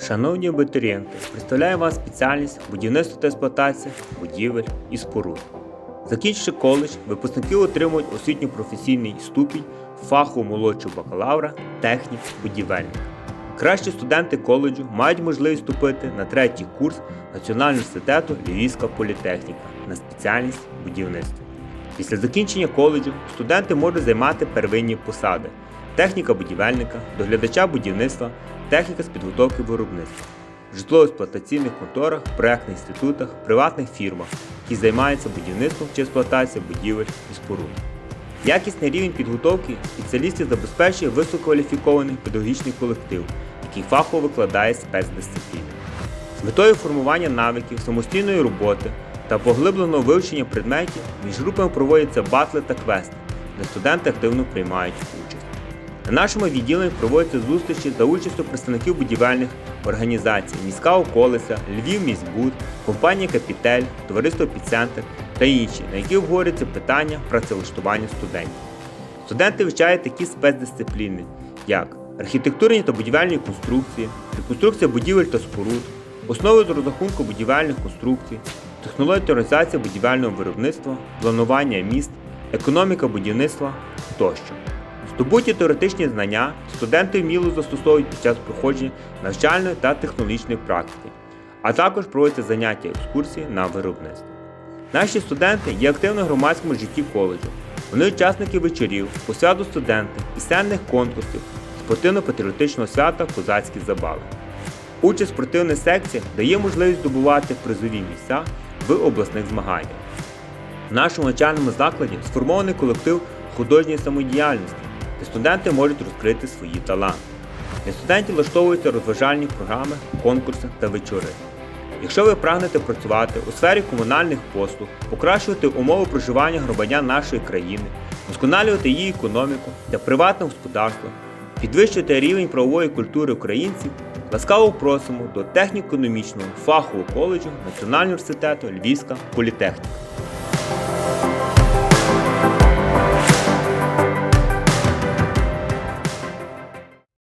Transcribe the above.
Шановні абітурієнти, представляю вам спеціальність будівництво та експлуатація будівель і споруд. Закінчивши коледж, випускники отримують освітньо-професійний ступінь фаху молодшого бакалавра, технік, будівельник. Кращі студенти коледжу мають можливість вступити на третій курс Національного університету Львівська політехніка на спеціальність будівництво. Після закінчення коледжу студенти можуть займати первинні посади техніка будівельника, доглядача будівництва, техніка з підготовки виробництва, в житлово-експлуатаційних конторах, проектних інститутах, приватних фірмах, які займаються будівництвом чи експлуатацією будівель і споруд. Якісний рівень підготовки спеціалістів забезпечує висококваліфікований педагогічний колектив, який фахово викладає спецдисципліни. З метою формування навиків самостійної роботи та поглибленого вивчення предметів між групами проводяться батли та квести, де студенти активно приймають участь. На нашому відділенні проводяться зустрічі за участю представників будівельних організацій міська околиця, Львів міськбуд, компанія Капітель, товариство Епіцентр та інші, на які обговорюються питання працевлаштування студентів. Студенти вивчають такі спецдисципліни, як архітектурні та будівельні конструкції, реконструкція будівель та споруд, основи з розрахунку будівельних конструкцій, технологія та будівельного виробництва, планування міст, економіка будівництва тощо. Здобуті теоретичні знання студенти вміло застосовують під час проходження навчальної та технологічної практики, а також проводяться заняття екскурсії на виробництво. Наші студенти є активними в громадському житті коледжу. Вони учасники вечорів, посвяту студентів, пісенних конкурсів, спортивно-патріотичного свята Козацькі забави. Участь в спортивних секціях дає можливість здобувати призові місця в обласних змаганнях. В нашому навчальному закладі сформований колектив художньої самодіяльності, де студенти можуть розкрити свої таланти. Для студентів влаштовуються розважальні програми, конкурси та вечори. Якщо ви прагнете працювати у сфері комунальних послуг, покращувати умови проживання громадян нашої країни, вдосконалювати її економіку та приватне господарство, підвищувати рівень правової культури українців, ласкаво просимо до техніко-економічного фахового коледжу Національного університету Львівська політехніка.